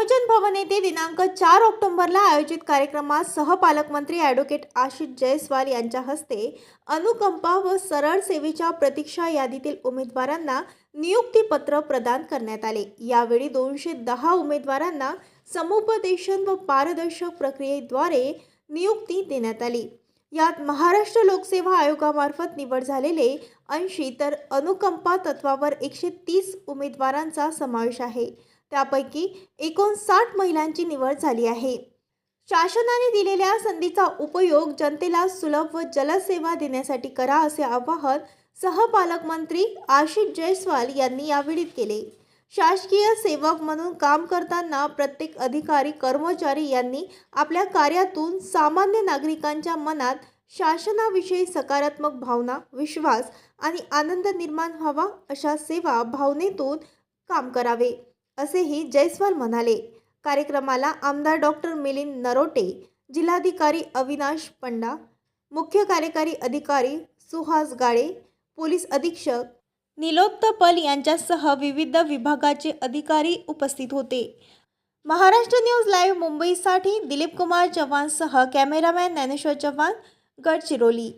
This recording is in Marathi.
भजन भवन येथे दिनांक चार ऑक्टोबरला आयोजित कार्यक्रमात सहपालकमंत्री ॲडव्होकेट आशिष जयस्वाल यांच्या हस्ते अनुकंपा व सरळ सेवेच्या प्रतीक्षा यादीतील उमेदवारांना नियुक्तीपत्र प्रदान करण्यात आले. यावेळी दोनशे दहा उमेदवारांना समुपदेशन व पारदर्शक प्रक्रियेद्वारे नियुक्ती देण्यात आली. यात महाराष्ट्र लोकसेवा आयोगामार्फत निवड झालेले ऐंशी तर अनुकंपा तत्वावर एकशे तीस उमेदवारांचा समावेश आहे. त्यापैकी एकोणसाठ महिलांची निवड झाली आहे. शासनाने दिलेल्या संधीचा उपयोग जनतेला सुलभ व जलद सेवा देण्यासाठी करा असे आवाहन सहपालकमंत्री आशिष जयस्वाल यांनी यावेळी केले. शासकीय सेवक म्हणून काम करताना प्रत्येक अधिकारी कर्मचारी यांनी आपल्या कार्यातून सामान्य नागरिकांच्या मनात शासनाविषयी सकारात्मक भावना विश्वास आणि आनंद निर्माण व्हावा अशा सेवा भावनेतून काम करावे. असेही जयस्वाल म्हणाले. कार्यक्रमाला आमदार डॉक्टर मिलिंद नरोटे जिल्हाधिकारी अविनाश पंडा मुख्य कार्यकारी अधिकारी सुहास गाळे पोलीस अधीक्षक निलोत्तपल यांच्यासह विविध विभागाचे अधिकारी उपस्थित होते. महाराष्ट्र न्यूज लाईव्ह मुंबईसाठी दिलीप कुमार चव्हाणसह कॅमेरामॅन ज्ञानेश्वर चव्हाण गडचिरोली.